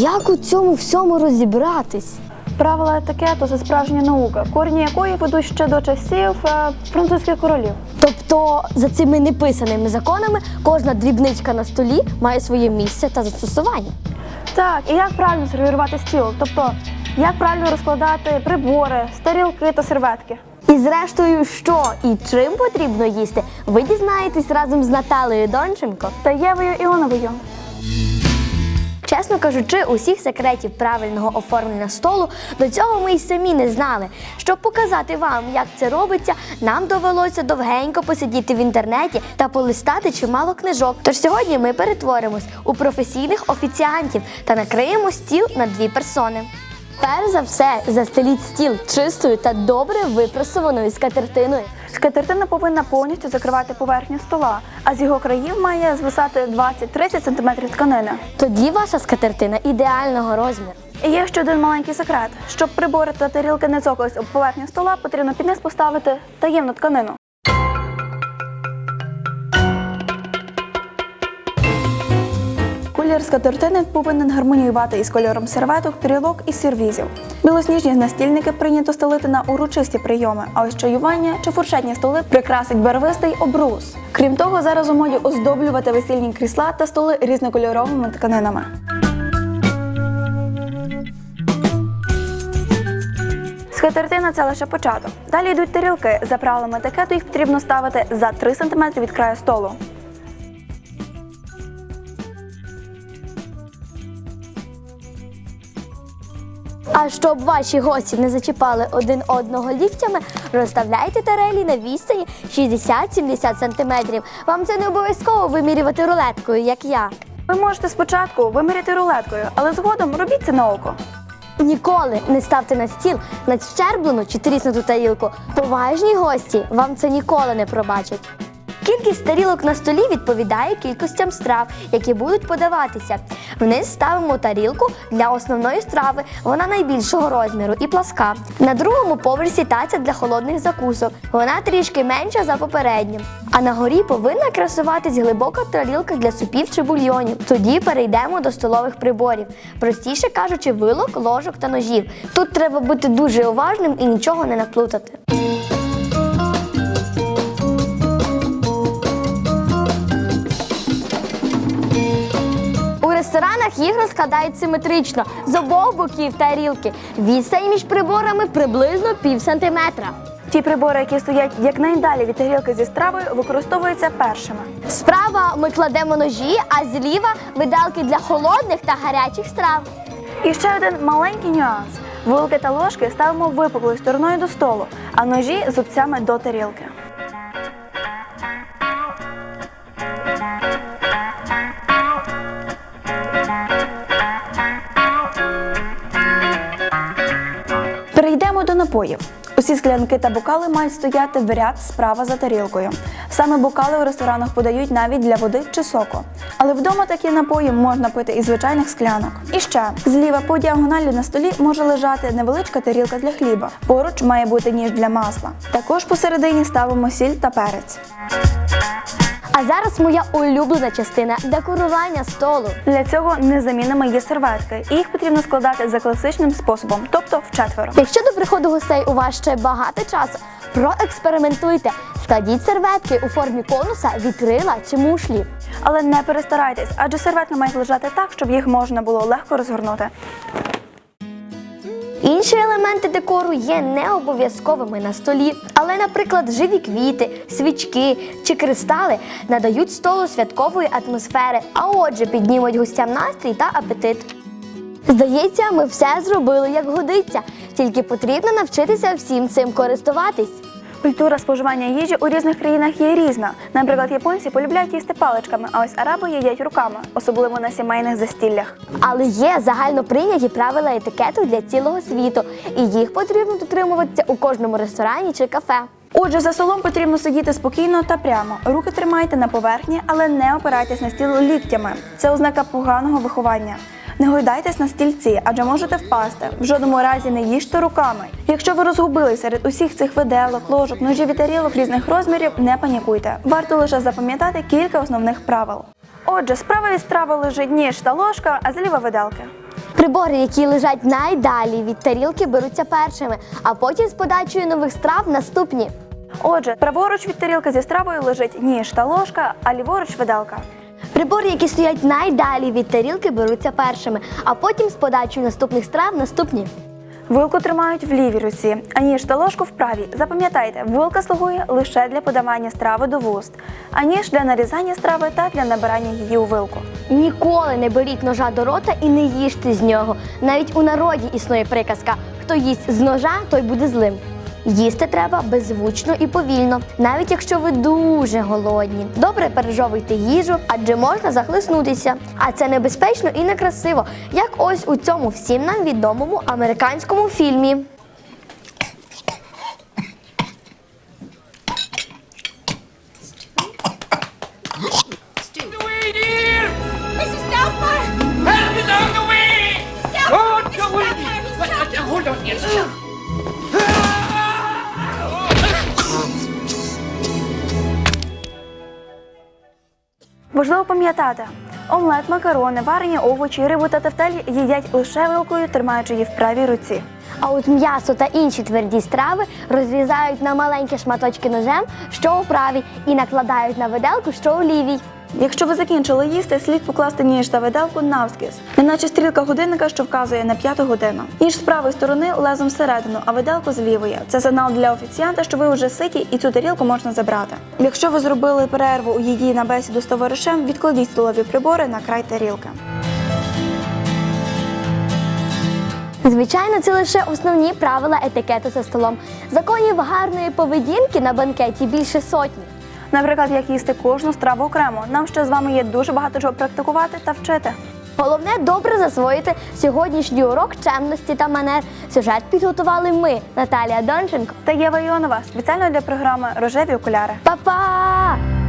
як у цьому всьому розібратись? Правила етикету це справжня наука, корні якої ведуть ще до часів е, французьких королів. Тобто, за цими неписаними законами кожна дрібничка на столі має своє місце та застосування. Так, і як правильно сервірувати стіл, тобто як правильно розкладати прибори, тарілки та серветки. І зрештою, що і чим потрібно їсти, ви дізнаєтесь разом з Наталею Донченко. Та Євою Іоновою. Чесно кажучи, усіх секретів правильного оформлення столу до цього ми й самі не знали. Щоб показати вам, як це робиться, нам довелося довгенько посидіти в інтернеті та полистати чимало книжок. Тож сьогодні ми перетворимось у професійних офіціантів та накриємо стіл на дві персони. Перш за все, застеліть стіл чистою та добре випрасованою скатертиною. Скатертина повинна повністю закривати поверхню стола, а з його країв має звисати 20-30 см тканини. Тоді ваша скатертина ідеального розміру. І є ще один маленький секрет: щоб прибори та тарілки не цокались об поверхню стола, потрібно під низ поставити таємну тканину. Колір скатертини повинен гармоніювати із кольором серветок, тарілок і сервізів. Білосніжні настільники прийнято стелити на урочисті прийоми, а ось чаювання чи фуршетні столи прикрасить барвистий обрус. Крім того, зараз у моді оздоблювати весільні крісла та столи різнокольоровими тканинами. Скатертина це лише початок. Далі йдуть тарілки. За правилами етикету їх потрібно ставити за 3 см від краю столу. А щоб ваші гості не зачіпали один одного ліктями, розставляйте тарелі на відстані 60-70 см. Вам це не обов'язково вимірювати рулеткою, як я. Ви можете спочатку виміряти рулеткою, але згодом робіть це на око. Ніколи не ставте на стіл надщерблену чи тріснуту тарілку. Поважні гості вам це ніколи не пробачать. Кількість тарілок на столі відповідає кількостям страв, які будуть подаватися. Вниз ставимо тарілку для основної страви. Вона найбільшого розміру і пласка. На другому поверсі таця для холодних закусок. Вона трішки менша за попередню. А на горі повинна красуватись глибока тарілка для супів чи бульйонів. Тоді перейдемо до столових приборів. Простіше кажучи, вилок, ложок та ножів. Тут треба бути дуже уважним і нічого не наплутати. Їх розкладають симетрично з обох боків тарілки. Відстань між приборами приблизно пів сантиметра. Ті прибори, які стоять якнайдалі від тарілки зі стравою, використовуються першими. Справа ми кладемо ножі, а зліва видалки для холодних та гарячих страв. І ще один маленький нюанс: вилки та ложки ставимо випуклою стороною до столу, а ножі зубцями до тарілки. Напоїв. Усі склянки та бокали мають стояти в ряд справа за тарілкою. Саме бокали у ресторанах подають навіть для води чи соку. Але вдома такі напої можна пити із звичайних склянок. І ще зліва по діагоналі на столі може лежати невеличка тарілка для хліба. Поруч має бути ніж для масла. Також посередині ставимо сіль та перець. А зараз моя улюблена частина декорування столу. Для цього незамінними є серветки, і їх потрібно складати за класичним способом, тобто вчетверо. Якщо до приходу гостей у вас ще багато часу, проекспериментуйте. Складіть серветки у формі конуса, вітрила чи мушлі. Але не перестарайтесь, адже серветки мають лежати так, щоб їх можна було легко розгорнути. Інші елементи декору є не обов'язковими на столі, але, наприклад, живі квіти, свічки чи кристали надають столу святкової атмосфери, а отже, піднімуть гостям настрій та апетит. Здається, ми все зробили як годиться, тільки потрібно навчитися всім цим користуватись. Культура споживання їжі у різних країнах є різна. Наприклад, японці полюбляють їсти паличками, а ось араби їдять руками, особливо на сімейних застіллях. Але є загально прийняті правила етикету для цілого світу, і їх потрібно дотримуватися у кожному ресторані чи кафе. Отже, за столом потрібно сидіти спокійно та прямо. Руки тримайте на поверхні, але не опирайтесь на стіл ліктями. Це ознака поганого виховання. Не гойдайтесь на стільці, адже можете впасти. В жодному разі не їжте руками. Якщо ви розгубились серед усіх цих виделок, ложок, ножів і тарілок різних розмірів, не панікуйте. Варто лише запам'ятати кілька основних правил. Отже, справа від страви лежить ніж та ложка, а зліва виделки. Прибори, які лежать найдалі від тарілки, беруться першими, а потім з подачею нових страв наступні. Отже, праворуч від тарілки зі стравою лежить ніж та ложка, а ліворуч виделка. Прибори, які стоять найдалі від тарілки, беруться першими, а потім з подачею наступних страв наступні. Вилку тримають в лівій руці, а ніж та ложку в правій. Запам'ятайте, вилка слугує лише для подавання страви до вуст, а ніж для нарізання страви та для набирання її у вилку. Ніколи не беріть ножа до рота і не їжте з нього. Навіть у народі існує приказка: хто їсть з ножа, той буде злим. Їсти треба беззвучно і повільно, навіть якщо ви дуже голодні. Добре пережовуйте їжу, адже можна захлиснутися. А це небезпечно і некрасиво, як ось у цьому всім нам відомому американському фільмі. Важливо пам'ятати, омлет, макарони, варені овочі, рибу та тефтелі їдять лише вилкою, тримаючи її в правій руці. А от м'ясо та інші тверді страви розрізають на маленькі шматочки ножем, що у правій, і накладають на виделку, що у лівій. Якщо ви закінчили їсти, слід покласти ніж та виделку навскіз, неначе стрілка годинника, що вказує на п'яту годину. Ніж з правої сторони лезом всередину, а виделку з лівої. Це сигнал для офіціанта, що ви вже ситі і цю тарілку можна забрати. Якщо ви зробили перерву у її на бесіду з товаришем, відкладіть столові прибори на край тарілки. Звичайно, це лише основні правила етикету за столом. Законів гарної поведінки на банкеті більше сотні. Наприклад, як їсти кожну страву окремо. Нам ще з вами є дуже багато чого практикувати та вчити. Головне добре засвоїти сьогоднішній урок чемності та манер. Сюжет підготували ми, Наталія Донченко. Та Єва Іонова спеціально для програми Рожеві окуляри. Па-па!